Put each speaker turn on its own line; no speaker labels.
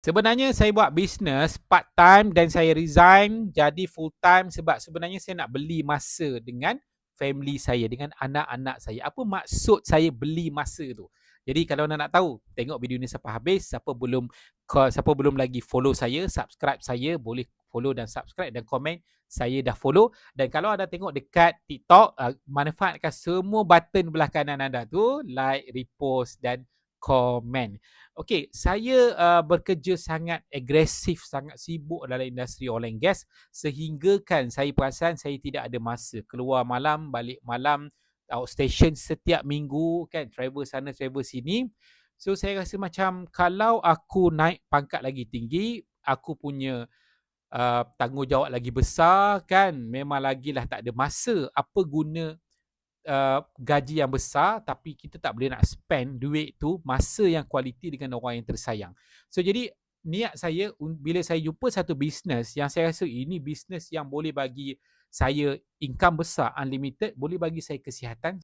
Sebenarnya saya buat bisnes part time dan saya resign jadi full time sebab sebenarnya saya nak beli masa dengan family saya, dengan anak-anak saya. Apa maksud saya beli masa tu? Jadi kalau nak nak tahu, tengok video ni sampai habis. Siapa belum siapa belum lagi follow saya, subscribe saya, boleh follow dan subscribe dan komen saya dah follow dan kalau anda tengok dekat TikTok uh, manfaatkan semua button belah kanan anda tu like, repost dan komen. Okey, saya uh, bekerja sangat agresif, sangat sibuk dalam industri oil and gas sehingga kan saya perasan saya tidak ada masa keluar malam, balik malam, outstation setiap minggu kan, travel sana, travel sini. So saya rasa macam kalau aku naik pangkat lagi tinggi, aku punya uh, tanggungjawab lagi besar kan, memang lagilah tak ada masa. Apa guna uh, gaji yang besar tapi kita tak boleh nak spend duit tu masa yang kualiti dengan orang yang tersayang. So jadi niat saya bila saya jumpa satu bisnes yang saya rasa ini bisnes yang boleh bagi saya income besar unlimited boleh bagi saya kesihatan